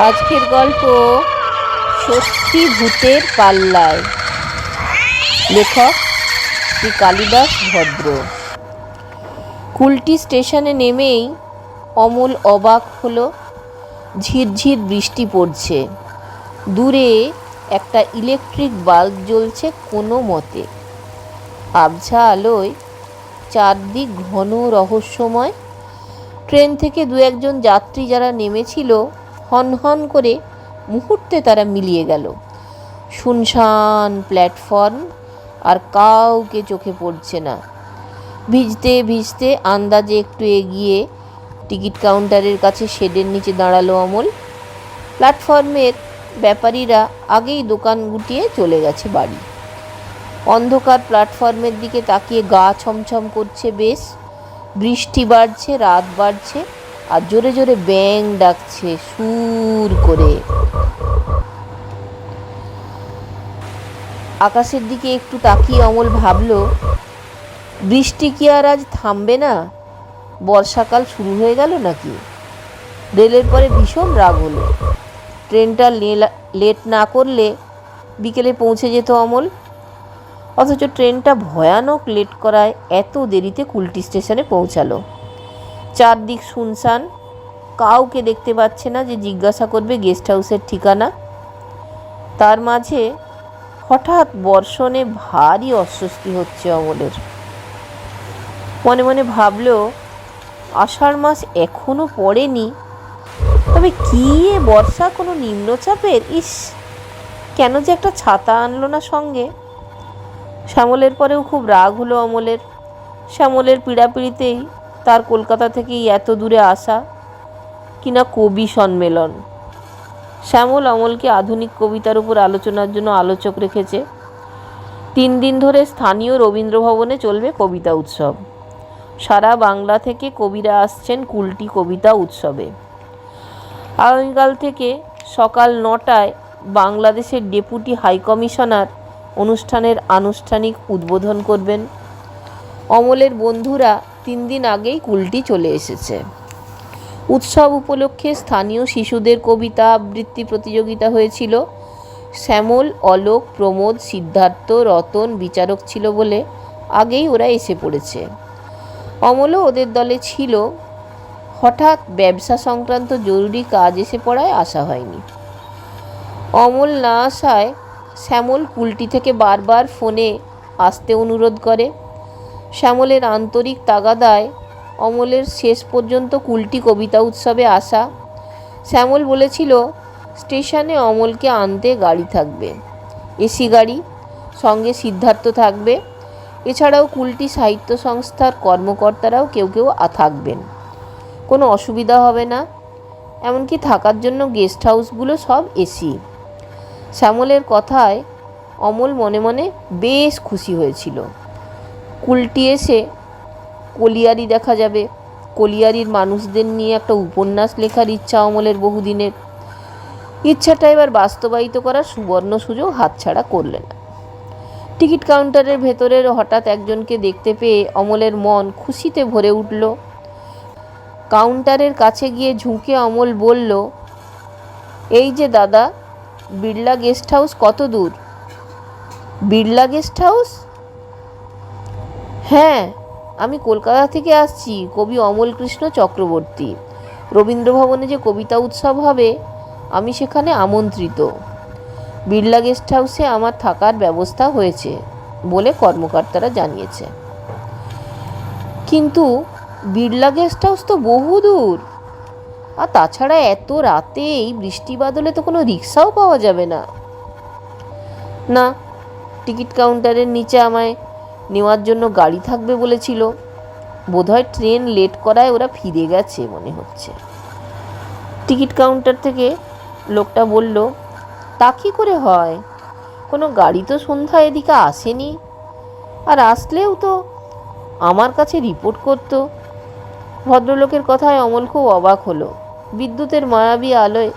আজকের গল্প সত্যি ভূতের পাল্লায়। লেখক শ্রী কালিদাস ভদ্র। কুলটি স্টেশনে নেমেই অমল অবাক হলো, ঝিরঝির বৃষ্টি পড়ছে। দূরে একটা ইলেকট্রিক বাল্ব জ্বলছে কোনো মতে। আবঝা আলোয় চারদিক ঘন রহস্যময়। ট্রেন থেকে দু একজন যাত্রী যারা নেমেছিল হন হন করে মুহূর্তে তারা মিলিয়ে গেল। শুনশান প্ল্যাটফর্ম আর কাউকে চোখে পড়ছে না। ভিজতে ভিজতে আন্দাজে একটু এগিয়ে টিকিট কাউন্টারের কাছে শেডের নিচে দাঁড়াল অমল। প্ল্যাটফর্মের ব্যাপারীরা আগেই দোকান গুটিয়ে চলে গেছে বাড়ি। অন্ধকার প্ল্যাটফর্মের দিকে তাকিয়ে গা ছমছম করছে বেশ। বৃষ্টি বাড়ছে, রাত বাড়ছে। আর জোরে জোরে ব্যাং ডাকছে সুর করে। আকাশের দিকে একটু তাকিয়ে অমল ভাবল, বৃষ্টি কি আর আজ থামবে না? বর্ষাকাল শুরু হয়ে গেল নাকি? রেলের পরে ভীষণ রাগ হলো। ট্রেনটা লেট না করলে বিকেলে পৌঁছে যেত অমল। অথচ ট্রেনটা ভয়ানক লেট করায় এত দেরিতে কুলটি স্টেশনে পৌঁছালো। চারদিক শুনশান। কাউকে দেখতে পাচ্ছে না যে জিজ্ঞাসা করবে গেস্ট হাউসের ঠিকানা। তার মাঝে হঠাৎ বর্ষণে ভারী অস্বস্তি হচ্ছে অমলের। মনে মনে ভাবল, আষাঢ় মাস এখনও পড়েনি। তবে কি বর্ষা কোনো নিম্নচাপের? ইস, কেন যে একটা ছাতা আনলো না সঙ্গে? শ্যামলের পরেও খুব রাগ হলো অমলের। শ্যামলের পীড়াপিড়িতেই তার কলকাতা থেকেই এত দূরে আসা কিনা কবি সম্মেলন। শ্যামল অমলকে আধুনিক কবিতার উপর আলোচনার জন্য আলোচক রেখেছে। তিন দিন ধরে স্থানীয় রবীন্দ্রভবনে চলবে কবিতা উৎসব। সারা বাংলা থেকে কবিরা আসছেন কুলটি কবিতা উৎসবে। আগামীকাল থেকে সকাল নটায় বাংলাদেশের ডেপুটি হাইকমিশনার অনুষ্ঠানের আনুষ্ঠানিক উদ্বোধন করবেন অমলের বন্ধুরা তিন দিন আগেই কুলটি চলে এসেছে। উৎসব উপলক্ষে স্থানীয় শিশুদের কবিতা, আবৃত্তি প্রতিযোগিতা হয়েছিল। শ্যামল, অলোক, প্রমোদ, সিদ্ধার্থ, রতন বিচারক ছিল বলে আগেই ওরা এসে পড়েছে। অমলও ওদের দলে ছিল। হঠাৎ ব্যবসা সংক্রান্ত জরুরি কাজ এসে পড়ায় আসা হয়নি। অমল না আসায় শ্যামল কুলটি থেকে বারবার ফোনে আসতে অনুরোধ করে। শ্যামলের আন্তরিক তাগাদায় অমলের শেষ পর্যন্ত কুলটি কবিতা উৎসবে আসা। শ্যামল বলেছিল, স্টেশনে অমলকে আনতে গাড়ি থাকবে। এসি গাড়ি, সঙ্গে সিদ্ধার্থ থাকবে। এছাড়াও কুলটি সাহিত্য সংস্থার কর্মকর্তারাও কেউ কেউ থাকবেন। কোনো অসুবিধা হবে না। এমনকি থাকার জন্য গেস্ট হাউসগুলো সব এসি। শ্যামলের কথায় অমল মনে মনে বেশ খুশি হয়েছিল। এসে কলিয়ারি দেখা যাবে। কলিয়ারির মানুষদের নিয়ে একটা উপন্যাস লেখার ইচ্ছা অমলের বহুদিনের। ইচ্ছাটা এবার বাস্তবায়িত করার সুবর্ণ সুযোগ হাতছাড়া করলেন। টিকিট কাউন্টারের ভেতরের হঠাৎ একজনকে দেখতে পেয়ে অমলের মন খুশিতে ভরে উঠল। কাউন্টারের কাছে গিয়ে ঝুঁকে অমল বলল, এই যে দাদা, বিড়লা গেস্ট হাউস কত দূর? Birla guest house? হ্যাঁ আমি কলকাতা থেকে আসছি, কবি অমল কৃষ্ণ চক্রবর্তী। রবীন্দ্রভবনে যে কবিতা উৎসব হবে, আমি সেখানে আমন্ত্রিত। বিড়লা গেস্ট হাউসে আমার থাকার ব্যবস্থা হয়েছে বলে কর্মকর্তারা জানিয়েছে। কিন্তু বিড়লা গেস্ট হাউস তো বহু দূর। আর তাছাড়া এত রাতে এই বৃষ্টি বাদলে তো কোনো রিক্সাও পাওয়া যাবে না। না, টিকিট কাউন্টারের নিচে আমায় নেওয়ার জন্য গাড়ি থাকবে বলেছিল। বোধহয় ট্রেন লেট করায় ওরা ফিরে গেছে মনে হচ্ছে। টিকিট কাউন্টার থেকে লোকটা বলল, তা কী করে হয়? কোনো গাড়ি তো সন্ধ্যা এদিকে আসেনি। আর আসলেও তো আমার কাছে রিপোর্ট করতো। ভদ্রলোকের কথায় অমল খুব অবাক হলো। বিদ্যুতের মায়াবী আলোয়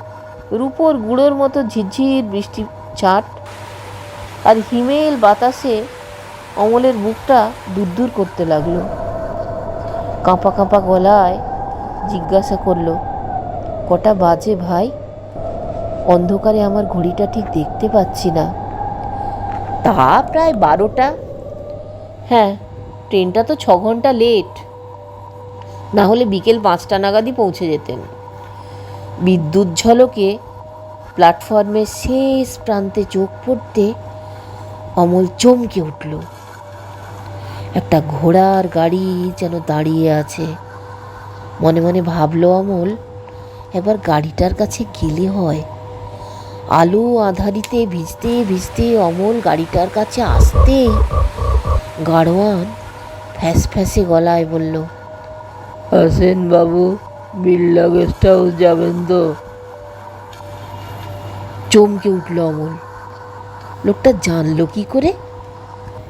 রূপোর গুঁড়োর মতো ঝিরঝির বৃষ্টি চাট আর হিমেল বাতাসে অমলের বুকটা দূর করতে লাগল। কাঁপা কাঁপা গলায় জিজ্ঞাসা করল, কটা বাজে ভাই? অন্ধকারে আমার ঘড়িটা ঠিক দেখতে পাচ্ছি না। তা প্রায় বারোটা? হ্যাঁ ট্রেনটা তো ছ ঘণ্টা লেট। না হলে বিকেল পাঁচটা নাগাদই পৌঁছে যেতেন। বিদ্যুৎ ঝলকে প্ল্যাটফর্মের শেষ প্রান্তে চোখ পড়তে অমল চমকে উঠল। একটা ঘোড়ার গাড়ি যেন দাঁড়িয়ে আছে। মনে মনে ভাবলো অমল এবার গাড়িটার কাছে গেলে হয়। আলো আধারিতে ভিজতে ভিজতে অমল গাড়িটার কাছে আসতেই গাড়োয়ান ফ্যাস ফ্যাসে গলায় বলল আসেন বাবু বিড়লা গেস্ট হাউস যাবেন তো? চমকে উঠল অমল। লোকটা জানলো কি করে?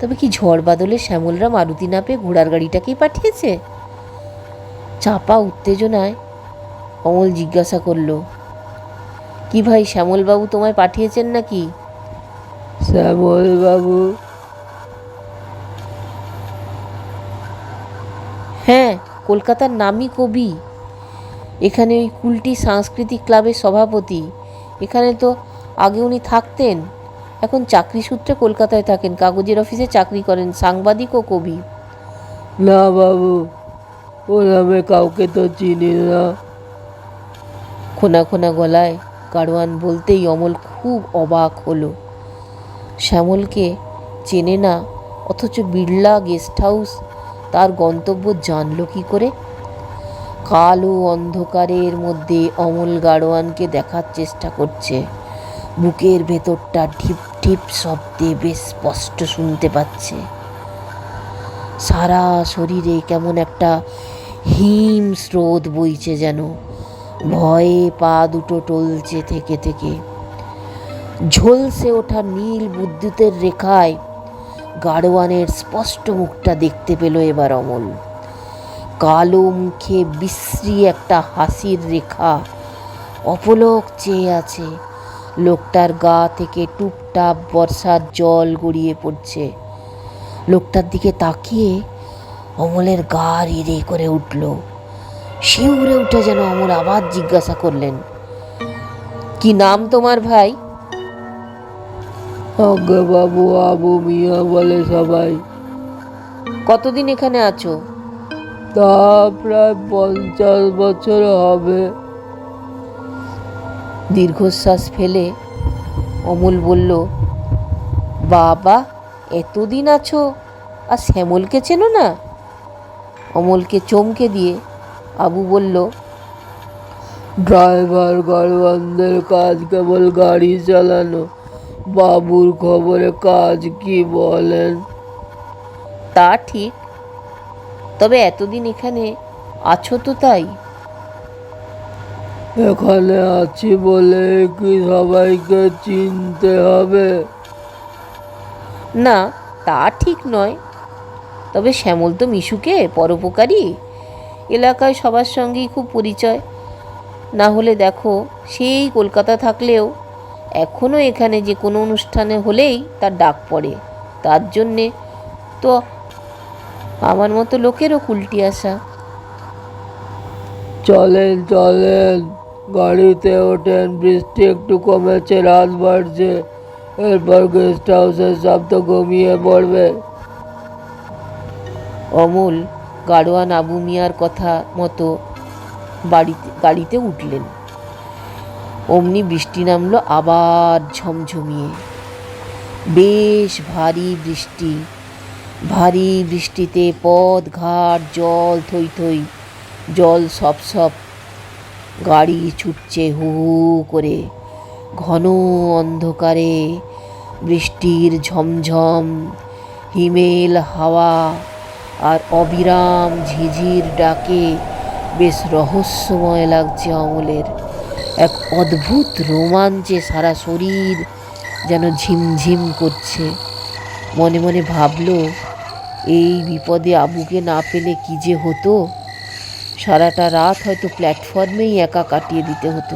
তবে কি ঝড় বাদলে শ্যামলরা মারুতি না পেয়ে ঘোড়ার গাড়িটাকেই পাঠিয়েছে? চাপা উত্তেজনায় অমল জিজ্ঞাসা করল কি ভাই শ্যামলবাবু তোমায় পাঠিয়েছেন নাকি? শ্যামলবাবু? হ্যাঁ কলকাতার নামী কবি। এখানে ওই কুলটি সাংস্কৃতিক ক্লাবের সভাপতি। এখানে তো আগে উনি থাকতেন। এখন চাকরি সূত্রে কলকাতায় থাকেন। কাগজের অফিসে চাকরি করেন সাংবাদিক ও কবি। না বাবু ও নামে কাউকে তো চিনি না। খোনা খোনা গলায় গাড়োয়ান বলতেই অমল খুব অবাক হলো। শ্যামলকে চেনে না অথচ বিড়লা গেস্ট হাউস তার গন্তব্য জানলো কি করে? কালো অন্ধকারের মধ্যে অমল গাড়োয়ানকে দেখার চেষ্টা করছে। বুকের ভেতরটা ঢিপ ঢিপ শব্দে বেশ স্পষ্ট শুনতে পাচ্ছে। সারা শরীরে কেমন একটা হিম স্রোত বইছে যেন। ভয়ে পা দুটো টলছে থেকে থেকে। ঝলসে ওঠা নীল বিদ্যুতের রেখায় গাড়োয়ানের স্পষ্ট মুখটা দেখতে পেল এবার অমল। কালো মুখে বিশ্রী একটা হাসির রেখা। অপলক চেয়ে আছে। লোকটার গা থেকে টুপটাপ বর্ষার জল গড়িয়ে পড়ছে। লোকটার দিকে তাকিয়ে অমলের গা রিরে করে উঠল। শিউরে উঠে যেন অমল আবার জিজ্ঞাসা করলেন কি নাম তোমার ভাই? আগে বাবু আবু মিয়া বলে সবাই। কতদিন এখানে আছো? তা প্রায় পঞ্চাশ বছর হবে। দীর্ঘশ্বাস ফেলে অমল বলল বাবা এতদিন আছো আর শ্যামলকে চেনো না? অমলকে চমকে দিয়ে আবু বলল ড্রাইভার গাড়োয়ানদের কাজ কেবল গাড়ি চালানো বাবুর খবরে কাজ কি বলেন? তা ঠিক তবে এতদিন এখানে আছো তো তাই? এখানে আছি বলে কি সবাইকে চিনতে হবে? না তা ঠিক নয়। তবে শ্যামল তো মিশুকে পরোপকারী। এলাকায় সবার সঙ্গেই খুব পরিচয়। না হলে দেখো সেই কলকাতা থাকলেও এখনও এখানে যে কোনো অনুষ্ঠানে হলেই তার ডাক পড়ে। তার জন্যে তো আমার মতো লোকেরও কুলটি আসা। চলেন চলেন। গাড়িতে ওঠেন বৃষ্টি একটু কমেছে, রাত বাড়ছে। এরপর গেস্ট হাউসের শব্দ ঘুমিয়ে পড়বে। অমল গাড়োয়ান আবু মিয়ার কথা মতো বাড়িতে, গাড়িতে উঠলেন। অমনি বৃষ্টি নামলো আবার ঝমঝমিয়ে। বেশ ভারী বৃষ্টি, ভারী বৃষ্টিতে পথ ঘাট জল থই থই, জল সব সব গাড়ি ছুটছে হু হু করে। ঘন অন্ধকারে বৃষ্টির ঝমঝম, হিমেল হাওয়া আর অবিরাম ঝিঝির ডাকে বেশ রহস্যময় লাগছে অমলের। এক অদ্ভুত রোমাঞ্চে সারা শরীর যেন ঝিমঝিম করছে। মনে মনে ভাবলো, এই বিপদে আবুকে না পেলে কি যে হতো? সারাটা রাত হয়তো প্ল্যাটফর্মেই একা কাটিয়ে দিতে হতো।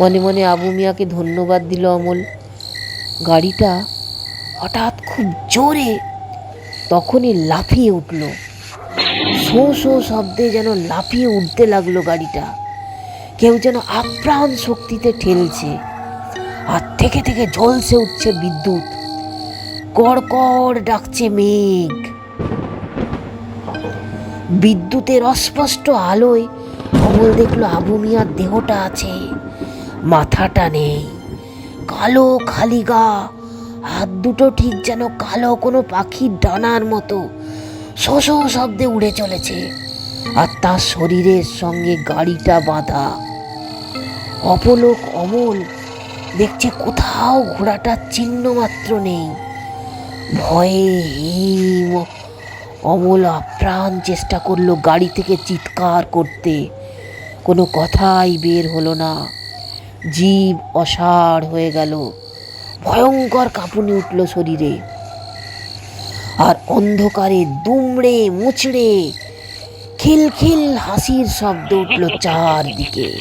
মনে মনে আবু মিয়াকে ধন্যবাদ দিল অমল। গাড়িটা হঠাৎ খুব জোরে তখনই লাফিয়ে উঠল। শো শো শব্দে যেন লাফিয়ে উঠতে লাগল গাড়িটা। কেউ যেন আপ্রাণ শক্তিতে ঠেলছে আর থেকে থেকে ঝলসে উঠছে বিদ্যুৎ। কড়কড় ডাকছে মেঘ। বিদ্যুতের অস্পষ্ট আলোয় অমল দেখল আবু মিয়ার দেহটা আছে। মাথাটা নেই। কালো খালি গা। হাত দুটো ঠিক যেন কালো কোনো পাখির ডানার মতো। শোষ শব্দে উড়ে চলেছে। আর তার শরীরের সঙ্গে গাড়িটা বাঁধা। অপলোক অমল দেখছে কোথাও ঘোড়াটার চিহ্ন মাত্র নেই। ভয়ে হিম অমল আপ্রাণ চেষ্টা করল গাড়ি থেকে চিৎকার করতে। কোনো কথাই বের হলো না। জীব অসাড় হয়ে গেল। ভয়ঙ্কর কাঁপুনি উঠল শরীরে। আর অন্ধকারে দুমড়ে মুচড়ে খিলখিল হাসির শব্দ উঠল চারদিকে।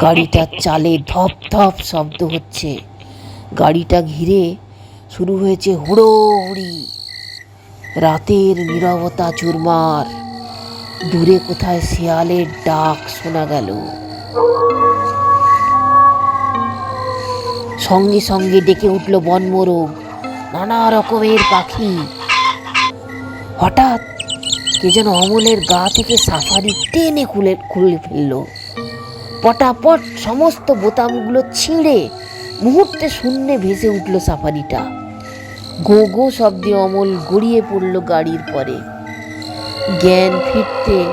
গাড়িটার চালে ধপ ধপ শব্দ হচ্ছে। গাড়িটা ঘিরে শুরু হয়েছে হুড়োহুড়ি। রাতের নীরবতা চুরমার। দূরে কোথায় শিয়ালের ডাক শোনা গেল। সঙ্গে সঙ্গে ডেকে উঠল বনমোরগ, নানা রকমের পাখি। হঠাৎ কে যেন অমলের গা থেকে সাফারি টেনে খুলে খুলে ফেলল। পটাপট সমস্ত বোতামগুলো ছিঁড়ে মুহূর্তে শূন্যে ভেসে উঠল সাফারিটা। গো গো শব্দে অমল গড়িয়ে পড়ল গাড়ির পরে। জ্ঞান ফিরতে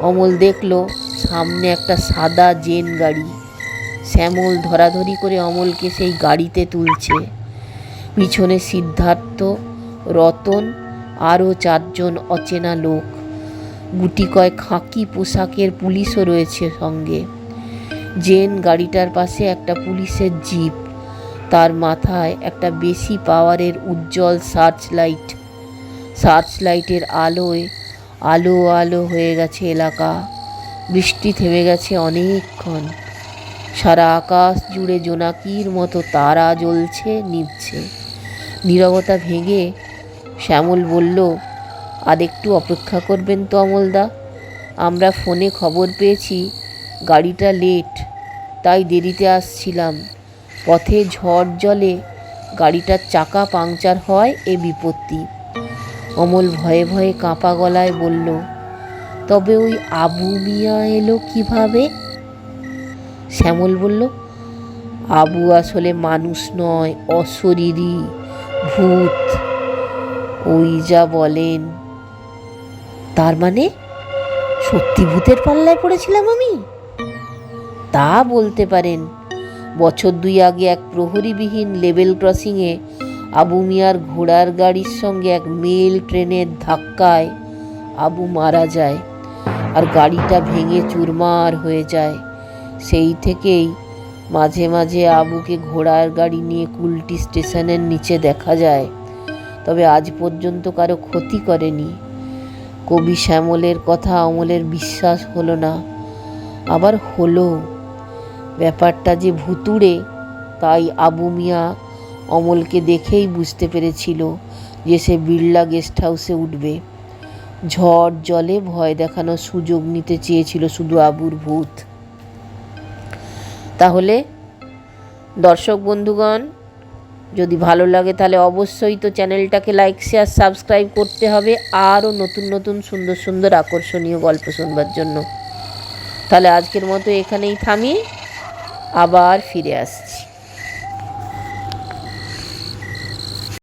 অমল দেখল, সামনে একটা সাদা জেন গাড়ি। শ্যামল ধরাধরি করে অমলকে সেই গাড়িতে তুলছে। পিছনে সিদ্ধার্থ, রতন আরও চারজন অচেনা লোক। গুটি কয় খাকি পোশাকের পুলিশও রয়েছে সঙ্গে। জেন গাড়িটার পাশে একটা পুলিশের জিপ। তার মাথায় একটা বেশি পাওয়ারের উজ্জ্বল সার্চ লাইট সার্চ লাইটের আলোয় আলো আলো হয়ে গেছে এলাকা। বৃষ্টি থেমে গেছে অনেকক্ষণ। সারা আকাশ জুড়ে জোনাকির মতো তারা জ্বলছে, নিভছে। নীরবতা ভেঙে শ্যামল বলল আর একটু অপেক্ষা করবেন তো অমলদা। আমরা ফোনে খবর পেয়েছি, গাড়িটা লেট তাই দেরিতে আসছিলাম। পথে ঝড় জলে গাড়িটার চাকা পাংচার হয় এ বিপত্তি। অমল ভয়ে ভয়ে কাঁপা গলায় বলল, তবে ওই আবু মিয়া এলো কীভাবে? শ্যামল বলল, আবু আসলে মানুষ নয়, অশরীরী, ভূত। ওই যা বলেন। তার মানে সত্যি ভূতের পাল্লায় পড়েছিলাম আমি? তা বলতে পারেন। বছর দুই আগে এক প্রহরীবিহীন লেভেল ক্রসিংয়ে আবু মিয়ার ঘোড়ার গাড়ির সঙ্গে এক মেল ট্রেনের ধাক্কায় আবু মারা যায় আর গাড়িটা ভেঙে চুরমার হয়ে যায়। সেই থেকেই মাঝে মাঝে আবুকে ঘোড়ার গাড়ি নিয়ে কুলটি স্টেশনের নিচে দেখা যায়। তবে আজ পর্যন্ত কারও ক্ষতি করেনি। কবি শ্যামলের কথা অমলের বিশ্বাস হলো না। আবার হলো ব্যাপারটা যে ভুতুড়ে, তাই আবু মিয়া অমলকে দেখেই বুঝতে পেরেছিল যে সে বিড়লা গেস্ট হাউসে উঠবে। ঝড় জলে ভয় দেখানোর সুযোগ নিতে চেয়েছিল শুধু আবুর ভূত। তাহলে, দর্শক বন্ধুগণ, যদি ভালো লাগে তাহলে অবশ্যই তো চ্যানেলটাকে লাইক শেয়ার সাবস্ক্রাইব করতে হবে। আরও নতুন নতুন সুন্দর সুন্দর আকর্ষণীয় গল্প শুনবার জন্য। তাহলে আজকের মতো এখানেই থামি। আবার ফিরে আসছি।